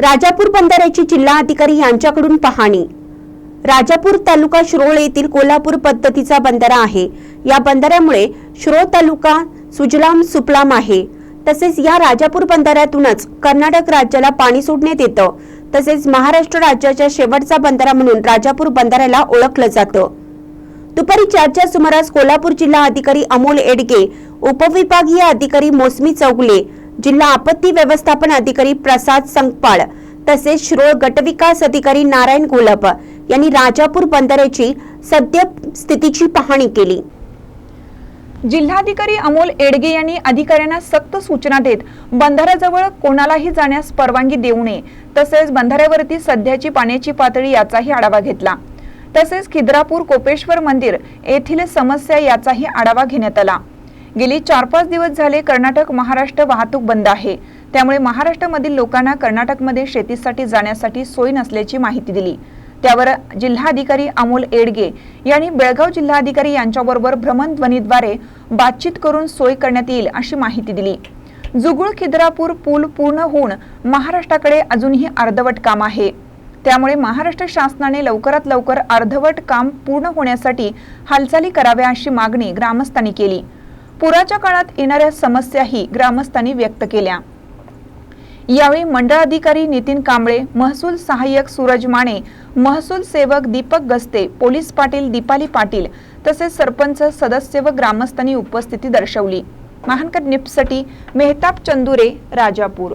राजापूर बंधाऱ्याची जिल्हा अधिकारी यांच्याकडून पाहणी. राजापूर तालुका शिरोळ येथील कोल्हापूर पद्धतीचा बंधारा आहे. या बंधाऱ्यामुळे शिरोळ तालुका सुजलाम सुपलाम आहे. तसेच या राजापूर बंधाऱ्यातूनच कर्नाटक राज्याला पाणी सोडण्यात येतं. तसेच महाराष्ट्र राज्याच्या शेवटचा बंधारा म्हणून राजापूर बंधाऱ्याला ओळखलं जातं. दुपारी चारच्या सुमारास कोल्हापूर जिल्हा अधिकारी अमोल एडगे उपविभागीय अधिकारी मोसमी चौगले जिल्हा आपत्ती व्यवस्थापन अधिकारी प्रसाद संकपाळ तसेच शिरोळ गटविकास अधिकारी नारायण घोलप यांनी राजापूर बंदराची सद्य स्थितीची पाहणी केली. जिल्हाधिकारी अमोल एडगे यांनी अधिकाऱ्यांना सक्त सूचना देत बंधाऱ्याजवळ कोणालाही जाण्यास परवानगी देऊ नये तसेच बंधाऱ्यावरती सध्याची पाण्याची पातळी याचाही आढावा घेतला. तसेच खिद्रापूर कोपेश्वर मंदिर येथील समस्या याचाही आढावा घेण्यात आला. गेली चार पाच दिवस झाले कर्नाटक महाराष्ट्र वाहतूक बंद आहे. त्यामुळे महाराष्ट्रामधील लोकांना कर्नाटकमध्ये शेतीसाठी जाण्यासाठी सोय नसल्याची माहिती दिली. त्यावर जिल्हाधिकारी अमोल एडगे यांनी बेळगाव जिल्हाधिकारी यांच्याबरोबर भ्रमणध्वनीद्वारे बातचीत करून सोय करण्यात येईल अशी माहिती दिली. जुगुळ खिद्रापूर पूल पूर्ण होऊन महाराष्ट्राकडे अजूनही अर्धवट काम आहे. त्यामुळे महाराष्ट्र शासनाने लवकरात लवकर अर्धवट काम पूर्ण होण्यासाठी हालचाली कराव्या अशी मागणी ग्रामस्थांनी केली. पुराच्या काळात येणाऱ्या समस्याही ग्रामस्थांनी व्यक्त केल्या. यावेळी मंडळ अधिकारी नितीन कांबळे महसूल सहाय्यक सूरज माने महसूल सेवक दीपक गस्ते पोलीस पाटील दीपाली पाटील तसेच सरपंच सदस्य व ग्रामस्थांनी उपस्थिती दर्शवली. महानकर निपसाठी मेहताब चंदुरे राजापूर.